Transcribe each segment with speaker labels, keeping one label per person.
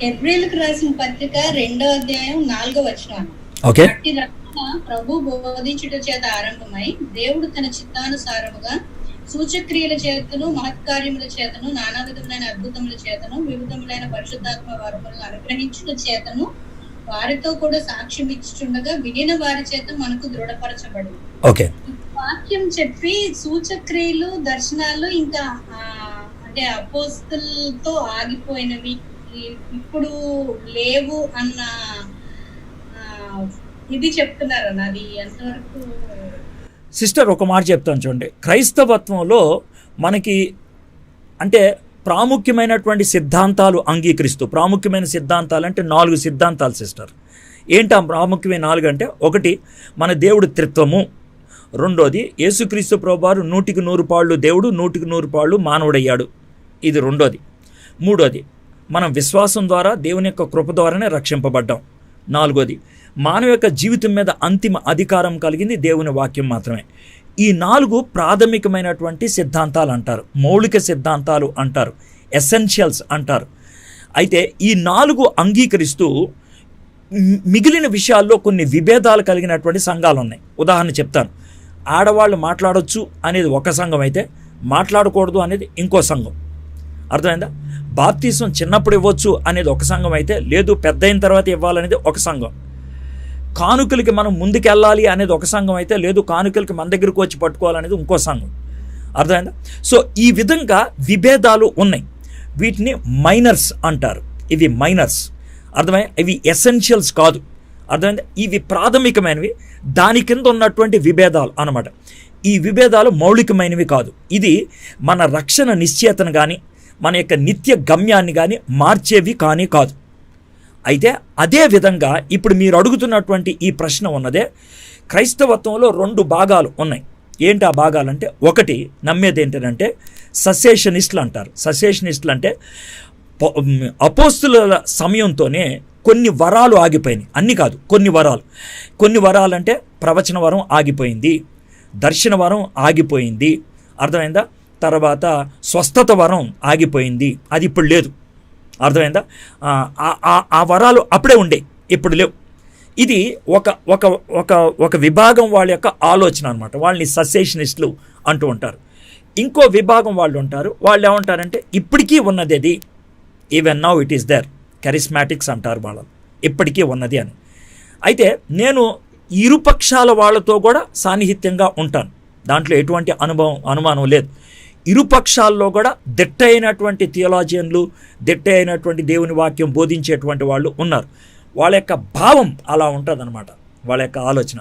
Speaker 1: ఏప్రిల్కి రాసిన పత్రిక రెండో అధ్యాయం నాలుగో వచనం
Speaker 2: ఓకే.
Speaker 1: ప్రభు బోధించుట చేత ఆరంభమై దేవుడు తన చిత్తానుసారముగా సూచక్రియల చేతను మహత్కార్యముల చేతను నానా విధములైన అద్భుతముల చేతను వివిధములైన పరిశుద్ధాత్మ వరములను అనుగ్రహించుట చేతను వారితో కూడా సాక్ష్యం ఇచ్చుచుండగా వినిన వారి చేత మనకు దృఢపరచబడి.
Speaker 2: ఓకే.
Speaker 1: వాక్యం చెప్పి సూచక్రియలు దర్శనాలు ఇంకా అంటే అపోస్తులతో ఆగిపోయినవి. ఇప్పుడు లేవు అన్న ఇది చెప్తున్నారు అది ఎంతవరకు
Speaker 2: సిస్టర్ ఒక మాట చెప్తాను చూడండి. క్రైస్తవత్వంలో మనకి అంటే ప్రాముఖ్యమైనటువంటి సిద్ధాంతాలు అంగీకరిస్తూ ప్రాముఖ్యమైన సిద్ధాంతాలు అంటే నాలుగు సిద్ధాంతాలు సిస్టర్. ఏంటి ఆ ప్రాముఖ్యమైన నాలుగు అంటే ఒకటి మన దేవుడు త్రిత్వము రెండోది యేసుక్రీస్తు ప్రభువారు నూటికి నూరు పాళ్ళు దేవుడు నూటికి నూరు పాళ్ళు మానవుడయ్యాడు. ఇది రెండోది. మూడోది మనం విశ్వాసం ద్వారా దేవుని యొక్క కృప ద్వారానే రక్షింపబడ్డాం. నాలుగోది మానవ యొక్క జీవితం మీద అంతిమ అధికారం కలిగింది దేవుని వాక్యం మాత్రమే. ఈ నాలుగు ప్రాథమికమైనటువంటి సిద్ధాంతాలు అంటారు మౌలిక సిద్ధాంతాలు అంటారు ఎసెన్షియల్స్ అంటారు. అయితే ఈ నాలుగు అంగీకరిస్తూ మిగిలిన విషయాల్లో కొన్ని విభేదాలు కలిగినటువంటి సంఘాలు ఉన్నాయి ఉదాహరణ చెప్తాను. ఆడవాళ్ళు మాట్లాడొచ్చు అనేది ఒక సంఘం అయితే మాట్లాడకూడదు అనేది ఇంకో సంఘం. అర్థమైందా? బాప్తీసం చిన్నప్పుడు ఇవ్వచ్చు అనేది ఒక సంఘం అయితే లేదు పెద్ద అయిన తర్వాత ఇవ్వాలనేది ఒక సంఘం. కానుకలకి మనం ముందుకెళ్ళాలి అనేది ఒక సంఘం అయితే లేదు కానుకలకి మన దగ్గరకు వచ్చి పట్టుకోవాలనేది ఇంకో సంఘం. అర్థమైందా? సో ఈ విధంగా విభేదాలు ఉన్నాయి. వీటిని మైనర్స్ అంటారు. ఇవి మైనర్స్. అర్థమై ఇవి ఎసెన్షియల్స్ కాదు. అర్థమైంది? ఇవి ప్రాథమికమైనవి. దాని కింద ఉన్నటువంటి విభేదాలు అన్నమాట. ఈ విభేదాలు మౌలికమైనవి కాదు. ఇది మన రక్షణ నిశ్చేతను కానీ మన యొక్క నిత్య గమ్యాన్ని కానీ మార్చేవి కానీ కాదు. అయితే అదే విధంగా ఇప్పుడు మీరు అడుగుతున్నటువంటి ఈ ప్రశ్న ఉన్నదే క్రైస్తవత్వంలో రెండు భాగాలు ఉన్నాయి. ఏంటి ఆ భాగాలంటే ఒకటి నమ్మేది ఏంటంటే ససేషనిస్టులు అంటారు. ససేషనిస్టులు అంటే అపోస్తుల సమయంతోనే కొన్ని వరాలు ఆగిపోయినాయి. అన్ని కాదు కొన్ని వరాలు. కొన్ని వరాలంటే ప్రవచన వరం ఆగిపోయింది దర్శన వరం ఆగిపోయింది. అర్థమైందా? తర్వాత స్వస్థత వరం ఆగిపోయింది. అది ఇప్పుడు లేదు. అర్థమైందా? ఆ, ఆ- వరాలు అప్పుడే ఉండే ఇప్పుడు లేవు. ఇది ఒక ఒక ఒక ఒక విభాగం వాళ్ళ యొక్క ఆలోచన అనమాట వాళ్ళని ససేషనిస్టులు అంటూ ఉంటారు. ఇంకో విభాగం వాళ్ళు ఉంటారు. వాళ్ళు ఏమంటారంటే ఇప్పటికీ ఉన్నది అది. Even now it is there charismatics అంటారు వాళ్ళు. ఇప్పటికీ ఉన్నది అని. అయితే నేను ఇరుపక్షాల వాళ్ళతో కూడా సాన్నిహిత్యంగా ఉంటాను. దాంట్లో ఎటువంటి అనుభవం అనుమానం లేదు. ఇరుపక్షాల్లో కూడా దిట్ట అయినటువంటి థియోలాజియన్లు దిట్ట అయినటువంటి దేవుని వాక్యం బోధించేటువంటి వాళ్ళు ఉన్నారు. వాళ్ళ యొక్క భావం అలా ఉంటుందన్నమాట. వాళ్ళ యొక్క ఆలోచన.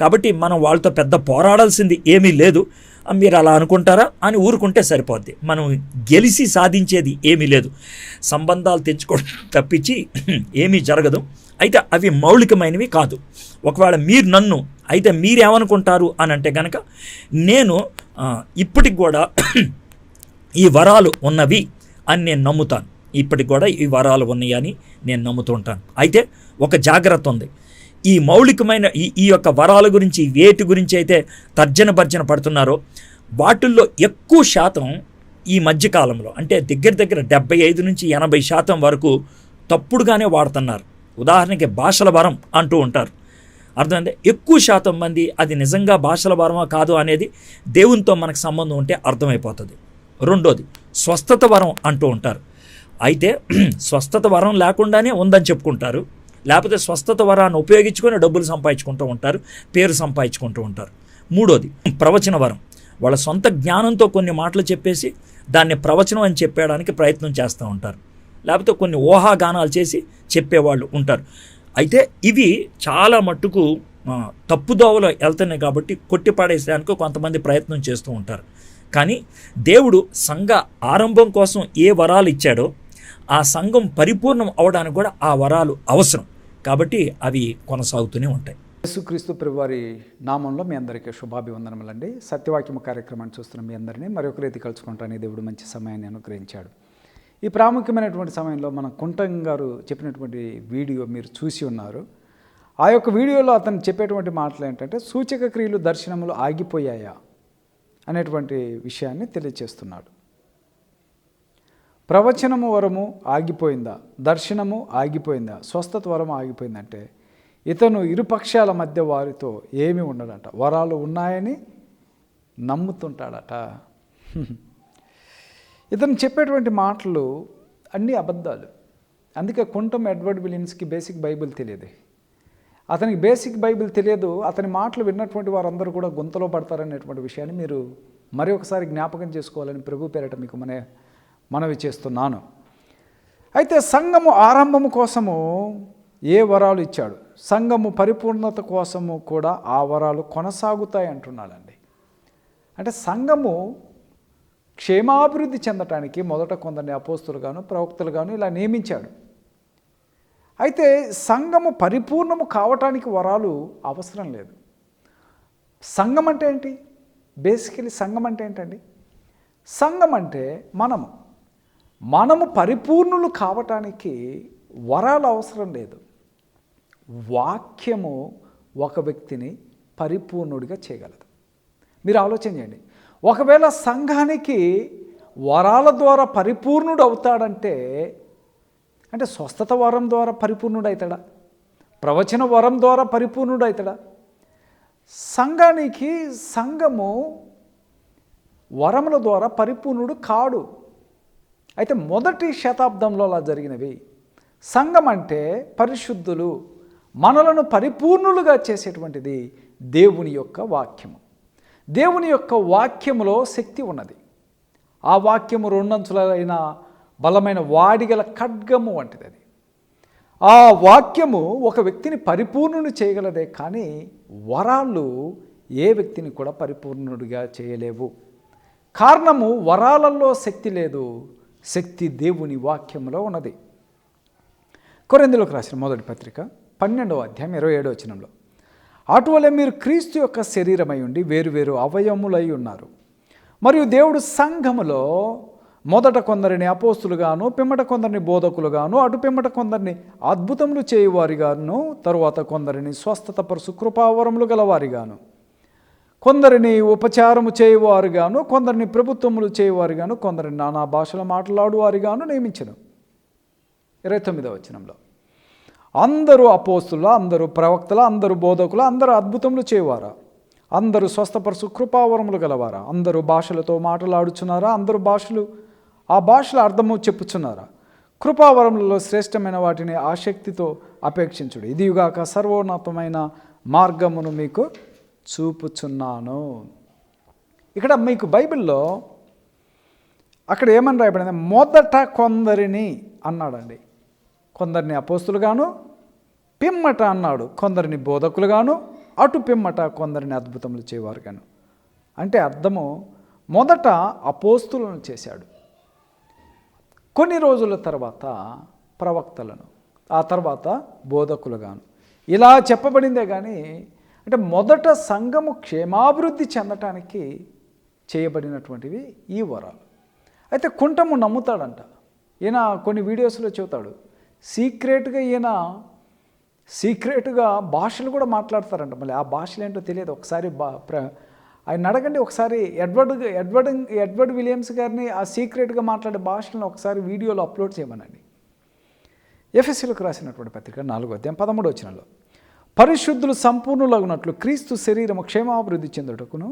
Speaker 2: కాబట్టి మనం వాళ్ళతో పెద్ద పోరాడాల్సింది ఏమీ లేదు. మీరు అలా అనుకుంటారా? అని ఊరుకుంటే సరిపోద్ది. మనం గెలిచి సాధించేది ఏమీ లేదు. సంబంధాలు తెచ్చుకోవడం తప్పించి ఏమీ జరగదు. అయితే అవి మౌలికమైనవి కాదు. ఒకవేళ మీరు నన్ను అయితే మీరేమనుకుంటారు? అని అంటే కనుక నేను ఇప్పటికి కూడా ఈ వరాలు ఉన్నవి అని నేను నమ్ముతాను. ఇప్పటికి కూడా ఈ వరాలు ఉన్నాయని నేను నమ్ముతుంటాను అయితే ఒక జాగ్రత్త ఉంది. ఈ మౌలికమైన ఈ ఈ యొక్క వరాల గురించి వేటి గురించి అయితే తర్జన భర్జన పడుతున్నారో వాటిల్లో ఎక్కువ శాతం ఈ మధ్యకాలంలో అంటే దగ్గర దగ్గర డెబ్బై ఐదు నుంచి ఎనభై శాతం వరకు తప్పుడుగానే వాడుతున్నారు. ఉదాహరణకి భాషల వరం అంటూ ఉంటారు. అర్థమైంది? ఎక్కువ శాతం మంది అది నిజంగా భాషల వరమా కాదు అనేది దేవునితో మనకు సంబంధం ఉంటే అర్థమైపోతుంది. రెండోది స్వస్థత వరం అంటూ ఉంటారు. అయితే స్వస్థత వరం లేకుండానే ఉందని చెప్పుకుంటారు. లేకపోతే స్వస్థత వరాన్ని ఉపయోగించుకొని డబ్బులు సంపాదించుకుంటూ ఉంటారు పేరు సంపాదించుకుంటూ ఉంటారు. మూడోది ప్రవచన వరం. వాళ్ళ సొంత జ్ఞానంతో కొన్ని మాటలు చెప్పేసి దాన్ని ప్రవచనం అని చెప్పేయడానికి ప్రయత్నం చేస్తూ ఉంటారు. లేకపోతే కొన్ని ఊహాగానాలు చేసి చెప్పేవాళ్ళు ఉంటారు. అయితే ఇవి చాలా మట్టుకు తప్పుదోవలో వెళ్తున్నాయి కాబట్టి కొట్టిపాడేసేదానికి కొంతమంది ప్రయత్నం చేస్తూ ఉంటారు. కానీ దేవుడు సంఘ ఆరంభం కోసం ఏ వరాలు ఇచ్చాడో ఆ సంఘం పరిపూర్ణం అవడానికి కూడా ఆ వరాలు అవసరం. కాబట్టి అవి కొనసాగుతూనే ఉంటాయి.
Speaker 3: యేసుక్రీస్తు ప్రభువారి నామంలో మీ అందరికీ శుభాభివందనములండి. సత్యవాక్యము కార్యక్రమాన్ని చూస్తున్న మీ అందరినీ మరొక రీతి కలుసుకుంటానని దేవుడు మంచి సమయాన్ని అనుగ్రహించాడు. ఈ ప్రాముఖ్యమైనటువంటి సమయంలో మన కుంటం గారు చెప్పినటువంటి వీడియో మీరు చూసి ఉన్నారు. ఆ యొక్క వీడియోలో అతను చెప్పేటువంటి మాటలు ఏంటంటే సూచక క్రియలు దర్శనములు ఆగిపోయాయా? అనేటువంటి విషయాన్ని తెలియచేస్తున్నాడు. ప్రవచనము వరము ఆగిపోయిందా? దర్శనము ఆగిపోయిందా? స్వస్థత వరం ఆగిపోయిందంటే ఇతను ఇరుపక్షాల మధ్య వారితో ఏమీ ఉండడట. వరాలు ఉన్నాయని నమ్ముతుంటాడట. ఇతను చెప్పేటువంటి మాటలు అన్నీ అబద్ధాలు. అందుకే కుంటం ఎడ్వర్డ్ విలియమ్స్కి బేసిక్ బైబిల్ తెలియదు. అతనికి బేసిక్ బైబిల్ తెలియదు అతని మాటలు విన్నటువంటి వారందరూ కూడా గుంతలో పడతారనేటువంటి విషయాన్ని మీరు మరి ఒకసారి జ్ఞాపకం చేసుకోవాలని ప్రభు పేరట మీకు మన మనవి చేస్తున్నాను. అయితే సంఘము ఆరంభము కోసము ఏ వరాలు ఇచ్చాడు? సంఘము పరిపూర్ణత కోసము కూడా ఆ వరాలు కొనసాగుతాయి అంటున్నాడండి. అంటే సంఘము క్షేమాభివృద్ధి చెందటానికి మొదట కొందరిని అపోస్తులుగాను ప్రవక్తలుగాను ఇలా నియమించాడు అయితే సంఘము పరిపూర్ణము కావటానికి వరాలు అవసరం లేదు. సంఘం అంటే ఏంటి? బేసికలీ సంఘం అంటే ఏంటండి? సంఘం అంటే మనము. మనము పరిపూర్ణులు కావటానికి వరాలు అవసరం లేదు. వాక్యము ఒక వ్యక్తిని పరిపూర్ణుడిగా చేయగలదు. మీరు ఆలోచన చేయండి. ఒకవేళ సంఘానికి వరాల ద్వారా పరిపూర్ణుడు అవుతాడంటే అంటే స్వస్థత వరం ద్వారా పరిపూర్ణుడు అవుతాడా ప్రవచన వరం ద్వారా పరిపూర్ణుడు అవుతాడా సంఘానికి సంఘము వరముల ద్వారా పరిపూర్ణుడు కాడు. అయితే మొదటి శతాబ్దంలో అలా జరిగినవి. సంఘం అంటే పరిశుద్ధులు మనలను పరిపూర్ణులుగా చేసేటువంటిది దేవుని యొక్క వాక్యము. దేవుని యొక్క వాక్యములో శక్తి ఉన్నది. ఆ వాక్యము రెండంచులైన బలమైన వాడిగల ఖడ్గము వంటిది అది. ఆ వాక్యము ఒక వ్యక్తిని పరిపూర్ణుని చేయగలదే కానీ వరాలు ఏ వ్యక్తిని కూడా పరిపూర్ణుడిగా చేయలేవు. కారణము వరాలలో శక్తి లేదు. శక్తి దేవుని వాక్యములో ఉన్నది. కొరెందులోకి రాసిన మొదటి పత్రిక పన్నెండవ అధ్యాయం ఇరవై ఏడో వచనంలో. అటువలే మీరు క్రీస్తు యొక్క శరీరమై ఉండి వేరువేరు అవయములై ఉన్నారు. మరియు దేవుడు సంఘములో మొదట కొందరిని అపోస్తులుగాను పిమ్మట కొందరిని బోధకులుగాను అటు పిమ్మట కొందరిని అద్భుతములు చేయువారిగాను తరువాత కొందరిని స్వస్థత పరుసు కృపావరములు గలవారిగాను. కొందరిని ఉపచారము చేయువారుగాను కొందరిని ప్రభుత్వములు చేయువారుగాను కొందరిని నానా భాషలు మాట్లాడువారిగాను నియమించను. ఇరవై తొమ్మిదవ వచనంలో. అందరూ అపోస్తుల అందరూ ప్రవక్తల అందరూ బోధకులు అందరూ అద్భుతములు చేయవారా? అందరూ స్వస్థపరుసు కృపావరములు గలవారా? అందరూ భాషలతో మాట్లాడుచున్నారా? అందరూ భాషలు ఆ భాషల అర్థము చెప్పుచున్నారా? కృపావరములలో శ్రేష్టమైన వాటిని ఆసక్తితో అపేక్షించుడు. ఇదిగాక సర్వోన్నతమైన మార్గమును మీకు చూపుచున్నాను. ఇక్కడ మీకు బైబిల్లో అక్కడ ఏమని రాయబడింది? మొదట కొందరిని అన్నాడండి. కొందరిని అపోస్తులుగాను పిమ్మట అన్నాడు కొందరిని బోధకులుగాను అటు పిమ్మట కొందరిని అద్భుతములు చేయవారుగాను. అంటే అర్థము మొదట అపోస్తులను చేశాడు. కొన్ని రోజుల తర్వాత ప్రవక్తలను ఆ తర్వాత బోధకులుగాను. ఇలా చెప్పబడిందే కానీ అంటే మొదట సంఘము క్షేమాభివృద్ధి చెందటానికి చేయబడినటువంటివి ఈ వరాలు. అయితే కుంటము నమ్ముతాడంట. ఈయన కొన్ని వీడియోస్లో చెబుతాడు. సీక్రెట్గా ఈయన సీక్రెట్గా భాషలు కూడా మాట్లాడతారంట. మళ్ళీ ఆ భాషలు ఏంటో తెలియదు. ఒకసారి బా ప్ర ఆయన అడగండి. ఒకసారి ఎడ్వర్డ్ ఎడ్వర్డ్ ఎడ్వర్డ్ విలియమ్స్ గారిని ఆ సీక్రెట్గా మాట్లాడే భాషలను ఒకసారి వీడియోలో అప్లోడ్ చేయమనండి. ఎఫ్ఎస్సీలకు రాసినటువంటి పత్రిక నాలుగో అధ్యాయం పదమూడు వచ్చినలో పరిశుద్ధులు సంపూర్ణులగునట్లు క్రీస్తు శరీరము క్షేమాభివృద్ధి చెందుటకును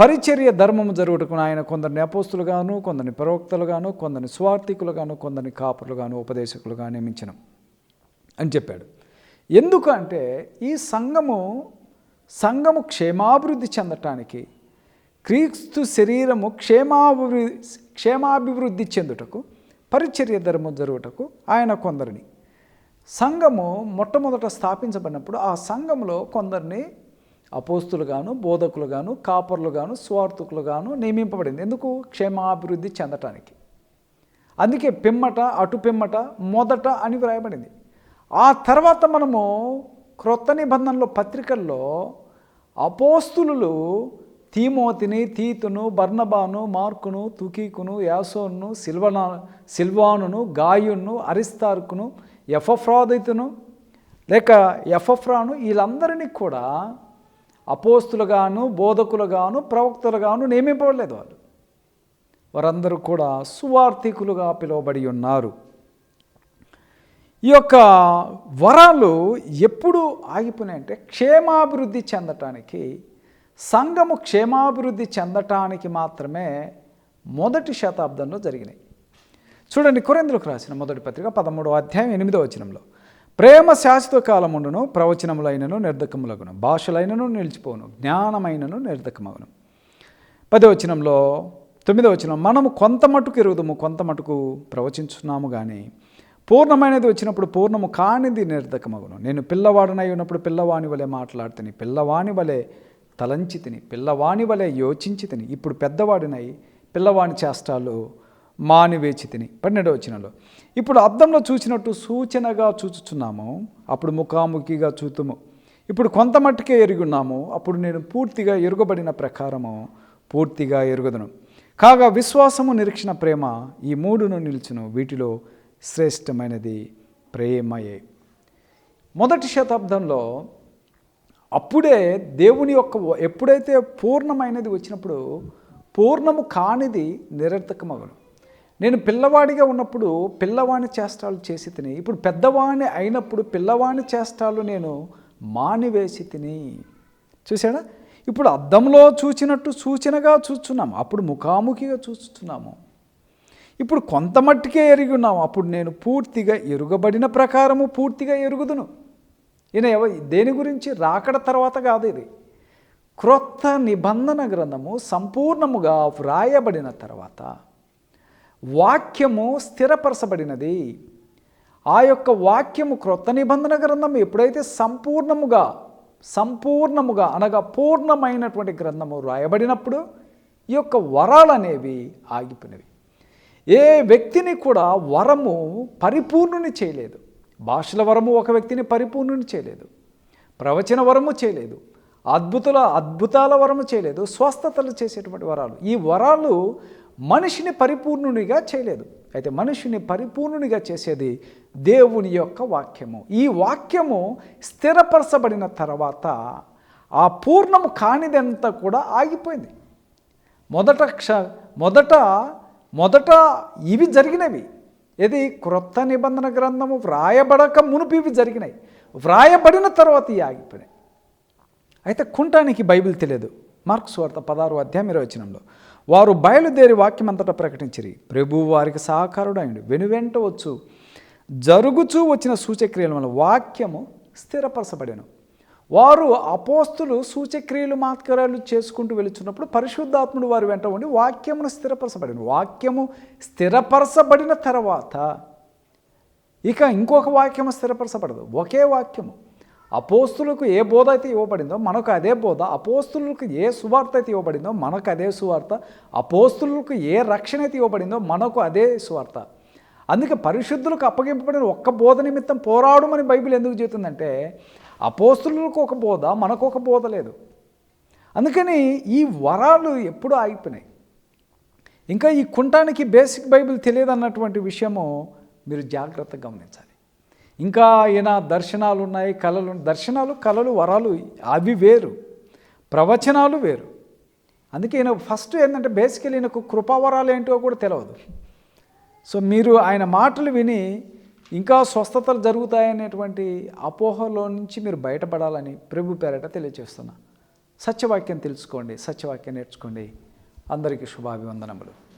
Speaker 3: పరిచర్య ధర్మము జరుగుటకును ఆయన కొందరిని అపోస్తులుగాను కొందరిని ప్రవక్తలుగాను కొందరిని స్వార్థికులుగాను కొందరిని కాపులుగాను ఉపదేశకులుగా నియమించను అని చెప్పాడు. ఎందుకు అంటే ఈ సంఘము సంఘము క్షేమాభివృద్ధి చెందటానికి క్రీస్తు శరీరము క్షేమాభివృద్ధి క్షేమాభివృద్ధి చెందుటకు పరిచర్య ధర్మం జరుగుటకు ఆయన కొందరిని. సంఘము మొట్టమొదట స్థాపించబడినప్పుడు ఆ సంఘంలో కొందరిని అపోస్తులుగాను బోధకులుగాను కాపర్లుగాను స్వార్థకులుగాను నియమింపబడింది. ఎందుకు? క్షేమాభివృద్ధి చెందటానికి. అందుకే పిమ్మట అటు పిమ్మట మొదట అని వ్రాయబడింది. ఆ తర్వాత మనము క్రొత్త నిబంధనలో పత్రికల్లో అపోస్తులు తీమోతిని తీతును బర్ణబాను మార్కును తుకీకును యాసోన్ను సిల్వనా సిల్వానును గాయును అరిస్తార్కును ఎఫఫ్రాదితును లేక ఎఫఫ్రాను వీళ్ళందరినీ కూడా అపోస్తులుగాను బోధకులుగాను ప్రవక్తలుగాను నియమింపబడలేదు వాళ్ళు. వారందరూ కూడా సువార్థికులుగా పిలువబడి ఉన్నారు. ఈ యొక్క వరాలు ఎప్పుడు ఆగిపోయినాయంటే క్షేమాభివృద్ధి చెందటానికి సంఘము క్షేమాభివృద్ధి చెందటానికి మాత్రమే మొదటి శతాబ్దంలో జరిగినాయి. చూడండి కొరిందులకు రాసిన మొదటి పత్రిక పదమూడవ అధ్యాయం ఎనిమిదవ వచనంలో. ప్రేమ శాశ్వత కాలముండును ప్రవచనములైనను నిర్ధకములగును భాషలైనను నిలిచిపోను జ్ఞానమైనను నిర్ధకమగును పదవచనంలో వచనంలో తొమ్మిదో వచనం మనము కొంత మటుకు ఎరుగుదము కొంత మటుకు ప్రవచించున్నాము కానీ పూర్ణమైనది వచ్చినప్పుడు పూర్ణము కానిది నిర్ధకమగును నేను పిల్లవాడినై ఉన్నప్పుడు పిల్లవాణి వలె మాట్లాడుతుని పిల్లవాణి వలె తలంచి తిని పిల్లవాణి వలె యోచించి తిని ఇప్పుడు పెద్దవాడినై పిల్లవాణి చేష్టాలు మానివేచి తిని. పన్నెండవ వచనంలో ఇప్పుడు అద్దంలో చూసినట్టు సూచనగా చూచుచున్నాము అప్పుడు ముఖాముఖిగా చూతుము. ఇప్పుడు కొంత మట్టుకే ఎరుగున్నాము అప్పుడు నేను పూర్తిగా ఎరుగబడిన ప్రకారము పూర్తిగా ఎరుగుదను. కాగా విశ్వాసము నిరీక్షణ ప్రేమ ఈ మూడును నిలుచును వీటిలో శ్రేష్టమైనది ప్రేమయే. మొదటి శతాబ్దంలో అప్పుడే దేవుని యొక్క ఎప్పుడైతే పూర్ణమైనది వచ్చినప్పుడు పూర్ణము కానిది నిరర్థకమగను. నేను పిల్లవాడిగా ఉన్నప్పుడు పిల్లవాణి చేష్టాలు చేసి తిని ఇప్పుడు పెద్దవాణి అయినప్పుడు పిల్లవాణి చేష్టాలు నేను మానివేసి తిని. చూసాడా ఇప్పుడు అద్దంలో చూచినట్టు సూచనగా చూస్తున్నాము అప్పుడు ముఖాముఖిగా చూస్తున్నాము. ఇప్పుడు కొంత మట్టుకే ఎరిగి ఉన్నాము అప్పుడు నేను పూర్తిగా ఎరుగబడిన ప్రకారము పూర్తిగా ఎరుగుదును. ఈయన ఎవ దేని గురించి? రాకడ తర్వాత కాదు ఇది. క్రొత్త నిబంధన గ్రంథము సంపూర్ణముగా వ్రాయబడిన తర్వాత వాక్యము స్థిరపరచబడినది. ఆ యొక్క వాక్యము క్రొత్త నిబంధన గ్రంథం ఎప్పుడైతే సంపూర్ణముగా సంపూర్ణముగా అనగా పూర్ణమైనటువంటి గ్రంథము రాయబడినప్పుడు ఈ యొక్క వరాలు అనేవి ఆగిపోయినవి. ఏ వ్యక్తిని కూడా వరము పరిపూర్ణుని చేయలేదు. భాషల వరము ఒక వ్యక్తిని పరిపూర్ణుని చేయలేదు. ప్రవచన వరము చేయలేదు. అద్భుతాల అద్భుతాల వరము చేయలేదు. స్వస్థతలు చేసేటువంటి వరాలు. ఈ వరాలు మనిషిని పరిపూర్ణునిగా చేయలేదు. అయితే మనిషిని పరిపూర్ణునిగా చేసేది దేవుని యొక్క వాక్యము. ఈ వాక్యము స్థిరపరచబడిన తర్వాత ఆ పూర్ణము కానిదంతా కూడా ఆగిపోయింది. మొదట క్ష మొదట మొదట ఇవి జరిగినవి. ఇది క్రొత్త నిబంధన గ్రంథము వ్రాయబడక మునుపు ఇవి జరిగినాయి. వ్రాయబడిన తర్వాత ఇవి ఆగిపోయినాయి. అయితే కుంటానికి బైబిల్ తెలియదు. మార్క్స్ వార్త పదహారు అధ్యాయం ఇరవై వచనంలో. వారు బయలుదేరి వాక్యం అంతటా ప్రకటించిరి. ప్రభు వారికి సహకారుడు అయిండు వెనువెంట వచ్చు. జరుగుచూ వచ్చిన సూచక్రియల వల్ల వాక్యము స్థిరపరచబడెను. వారు అపోస్తులు సూచక్రియలు మాత్కరాలు చేసుకుంటూ వెళుచున్నప్పుడు పరిశుద్ధాత్ముడు వారి వెంట ఉండి వాక్యమును స్థిరపరచబడిన. వాక్యము స్థిరపరచబడిన తర్వాత ఇక ఇంకొక వాక్యము స్థిరపరచబడదు. ఒకే వాక్యము. అపోస్తులకు ఏ బోధ అయితే ఇవ్వబడిందో మనకు అదే బోధ. అపోస్తులకు ఏ సువార్త అయితే ఇవ్వబడిందో మనకు అదే సువార్త. అపోస్తులకు ఏ రక్షణ అయితే ఇవ్వబడిందో మనకు అదే సువార్త. అందుకే పరిశుద్ధులకు అప్పగింపబడిన ఒక్క బోధ నిమిత్తం పోరాడమని బైబిల్ ఎందుకు చెబుతుందంటే అపోస్తులకు ఒక బోధ మనకు ఒక బోధ లేదు. అందుకని ఈ వరాలు ఎప్పుడూ ఆగిపోయినాయి. ఇంకా ఈ కుంటానికి బేసిక్ బైబిల్ తెలియదు అన్నటువంటి విషయము మీరు జాగ్రత్తగా గమనించాలి. ఇంకా ఈయన దర్శనాలు ఉన్నాయి. కళలు దర్శనాలు కళలు వరాలు అవి వేరు. ప్రవచనాలు వేరు. అందుకే ఈయన ఫస్ట్ ఏంటంటే బేసికలీ ఈయనకు కృపావరాలు ఏంటో కూడా తెలియదు సో మీరు ఆయన మాటలు విని ఇంకా స్వస్థతలు జరుగుతాయనేటువంటి అపోహలో నుంచి మీరు బయటపడాలని ప్రభు పేరట తెలియజేస్తున్నా సత్యవాక్యం తెలుసుకోండి సత్యవాక్యం నేర్చుకోండి. అందరికీ శుభాభివందనములు.